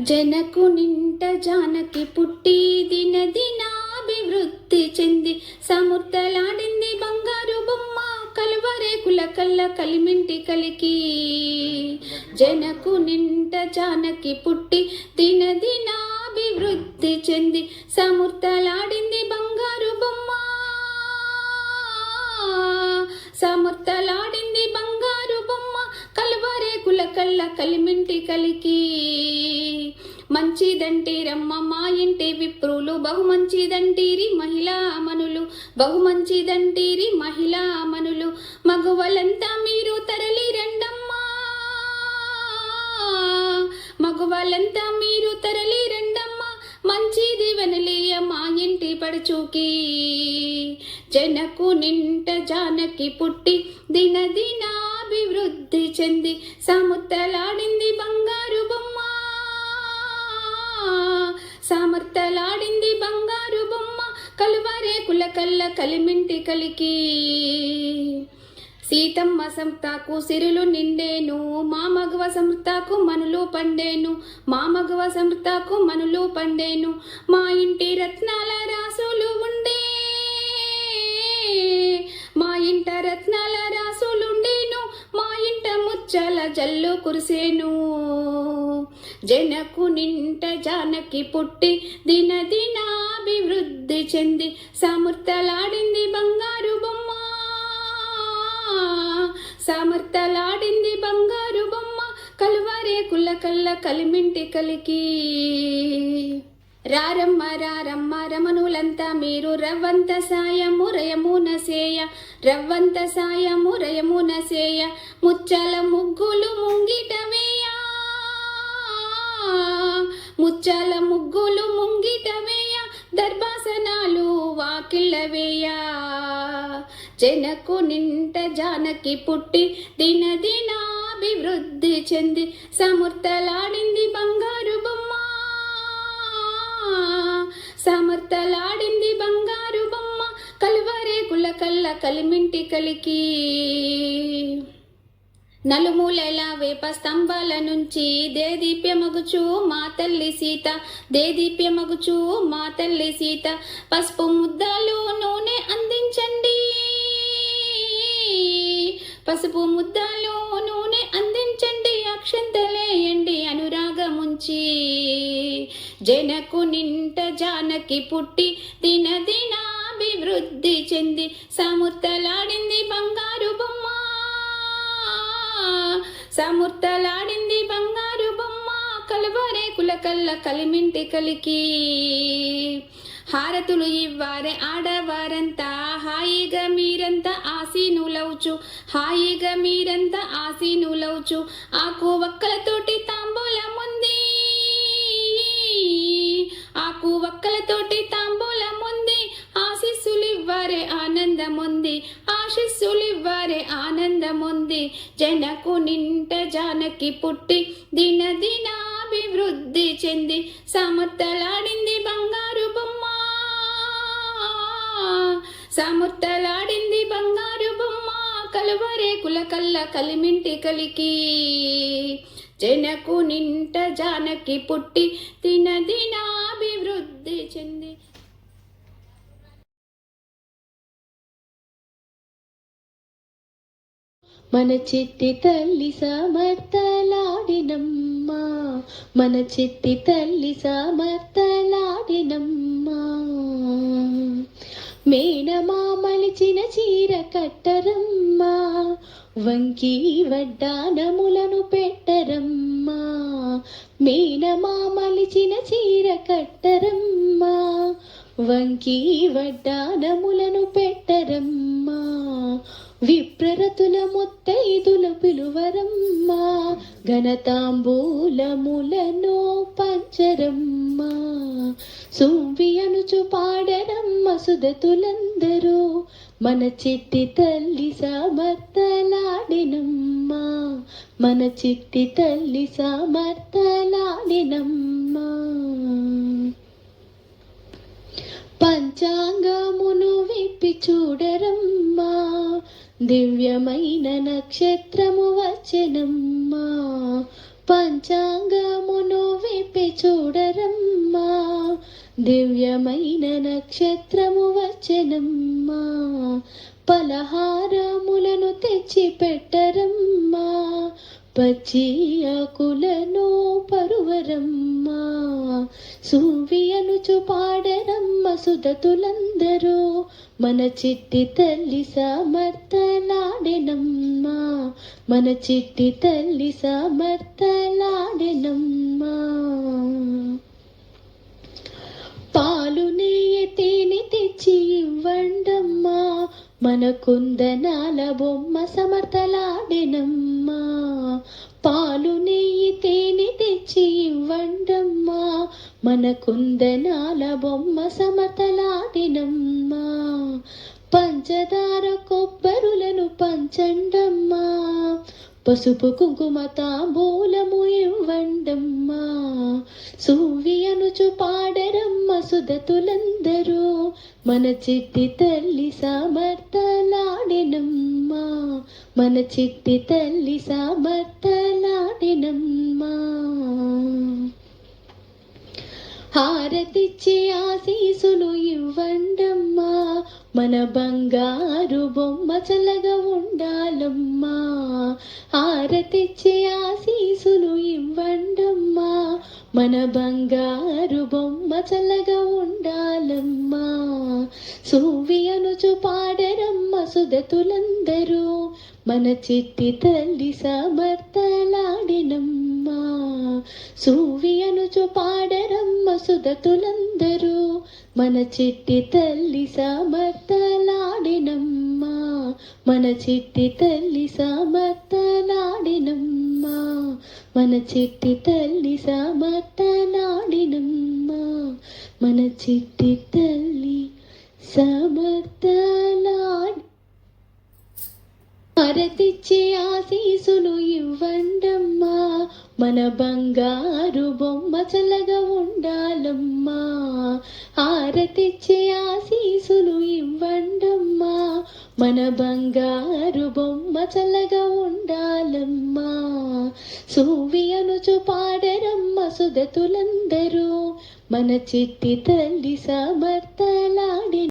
జనకు నింట జానకి పుట్టి దిన దినాభివృద్ధి చెంది సముర్తలాడింది బంగారు బొమ్మ కలువరేకుల కల్ల కలిమింటి కలికి. జనకు నింట జానకి పుట్టి దిన దినాభివృద్ధి చెంది సముర్తలాడింది బంగారు బొమ్మ. సముర్తలాడింది బంగారు కలువరేకుల కళ్ళ కలిమింటి కలికి. మంచిదంటీరమ్మ మా ఇంటి విప్రులు బహు మంచిదంటీరి మహిళా మనులు. బహు మంచిదంటీరి మహిళా మనులు. మగవలంతా మీరు తరలి రండమ్మా. మగవాళ్ళంతా మీరు తరలి రండమ్మా. మంచిది వనలేయ మా ఇంటి పడుచుకి. జనకు నింట జానకి పుట్టి దినదినా అభివృద్ధి చెంది సముత్తలాడింది బంగారు బొమ్మ. సమర్థలాడింది బంగారు బొమ్మ. కలువరేకుల కల్ల కలిమింటి కలికి. సీతమ్మ సంతాకు సిరులు నిండేను మా మగవ సంతాకు మనులు పండేను మా మగవ సంతాకు మనులు పండేను మా ఇంటి రత్నాల రాసులు ఉండే జల్లు కురిసేను. జనకు నింట జానకి పుట్టి దిన దినాభివృద్ధి చెంది సమర్థలాడింది బంగారు బొమ్మ. సమర్థలాడింది బంగారు బొమ్మ. కలువరేకుల కల్ల కలిమింటి కలికి. రారమ్మ రారమ్మ రమణులంతా మీరు రవ్వంత సాయము రయమున సేయ రవ్వంత సాయము రయమున సేయ ముచ్చల ముగ్గులు ముంగిట వేయ ముచ్చల ముగ్గులు ముంగిట వేయ దర్భాసనాలు వాకిళ్ళ వేయ. జనకు నింట జానకి పుట్టి దిన దినాభివృద్ధి చెంది సమర్థలాడింది బంగారు బొమ్మ. సమర్థలాడింది బంగారు బొమ్మ కలువరేకుల కల్ల కలిమింటి కలికి. నలుమూలల వేప స్తంభాల నుంచి దేదీప్యమగుచు మా తల్లి సీత దేదీప్యమగుచు మా తల్లి సీత. పసుపు ముద్దలు నూనె అందించండి. పసుపు ముద్దలు నూనె అందించండి అక్షంతలేయండి అనురాగముంచి. జనకు నింట జానకి పుట్టి దిన దినాభివృద్ధి చెంది సముర్తలాడింది బంగారు బొమ్మ. సముర్తలాడింది బంగారు బొమ్మ కలువరేకుల కల్ల కలిమింటి కలికి. హారతులు ఇవ్వారే ఆడవారంతా హాయిగా మీరంతా ఆసీనులవుచు హాయిగా మీరంతా ఆసీనులవుచు ఆకు వక్కలతోటి తాంబూలం ఉంది ఆకు వక్కలతోటి తాంబూలం ఉంది ఆశీస్సులివ్వారే ఆనందముంది ఆనందం ఆనందముంది. జనకు నింట జానకి పుట్టి దిన దినాభివృద్ధి చెంది సమర్థలాడింది బంగారు బొమ్మ. సమర్థలాడింది బంగారు బొమ్మ. కలువరేకుల కల్ల కలిమింటి కలికి. జనకు నింట జానకి పుట్టి దిన దినాభివృద్ధి చెంది. మన చిట్టి తల్లి సమర్థలాడినమ్మా. మన చిట్టి తల్లి సమర్థలాడినమ్మా. మేనమా మలిచిన చీర కట్టరమ్మా వంకి వడ్డానములను పెట్టరమ్మా. మేనమా మలిచిన చీర కట్టరమ్మా వంకి వడ్డానములను పెట్టరమ్మా. విప్రరతుల ముత్తైదుల పిలువరమ్మా ఘనతాంబూలములను పంచరమ్మా. సుంవి అనుచు పాడరమ్మ సుదతులందరూ మన చిట్టి తల్లి సమర్థలాడినమ్మ. మన చిట్టి తల్లి సమర్థలాడినమ్మ. పంచాంగమును విప్పి చూడరమ్మా దివ్యమైన నక్షత్రము వచ్చెనమ్మా పంచాంగమును విప్పి చూడరమ్మా. దివ్యమైన నక్షత్రము వచ్చెనమ్మా పలహారములను తెచ్చి పెట్టరమ్మా పచ్చి ఆకులను పరువరమ్మా. సూవియనుచు పాడరమ్మ సుధతులందరూ. మన చిట్టి తల్లి సమర్థలాడెనమ్మా మన చిట్టి తల్లి సమర్థలాడెనమ్మా పాలు నెయ్యి తేనె తెచ్చి ఇవ్వండమ్మా. మన కుందనాల బొమ్మ సమర్థలాడెనమ్మా. మన కుందనాల బొమ్మ సమతలాడినమ్మా పంచదార కొబ్బరులను పంచండమ్మా. పసుపు కుంకుమ తాంబూలము ఇవ్వండమ్మా. సూవి అనుచు పాడరమ్మ సుదతులందరూ మన చిట్టి తల్లి సమర్థలాడినమ్మా. మన చిట్టి తల్లి సమర్థలాడినమ్మా. హారతిచ్చి ఆశీసులు ఇవ్వండమ్మా. మన బంగారు బొమ్మ చల్లగా ఉండాలమ్మా. హారతిచ్చి ఆశీసులు ఇవ్వండమ్మా. మన బంగారు బొమ్మ చల్లగా ఉండాలమ్మా. సూవి అనుచు పాడరమ్మ సుదతులందరూ మన చిట్టి తల్లి సమర్థలాడినమ్మా. సూవియనుచు పాడరమ్మ సుదతులందరూ మన చిట్టి తల్లి సమర్థలాడినమ్మా. మన చిట్టి తల్లి సమర్థలాడినమ్మా. మన చిట్టి తల్లి సమర్థలాడినమ్మా. మన చిట్టి తల్లి సమర్థలా హరతిచ్చే ఆశీసులు ఇవ్వండమ్మా. మన బంగారు బొమ్మ చల్లగా ఉండాలమ్మా. ఆరతిచ్చే ఆశీసులు ఇవ్వండమ్మా. మన బంగారు బొమ్మ చల్లగా ఉండాలమ్మా. సూవి అనుచు పాడరమ్మ సుదతులందరూ మన చిట్టి తల్లి సమర్థలాడి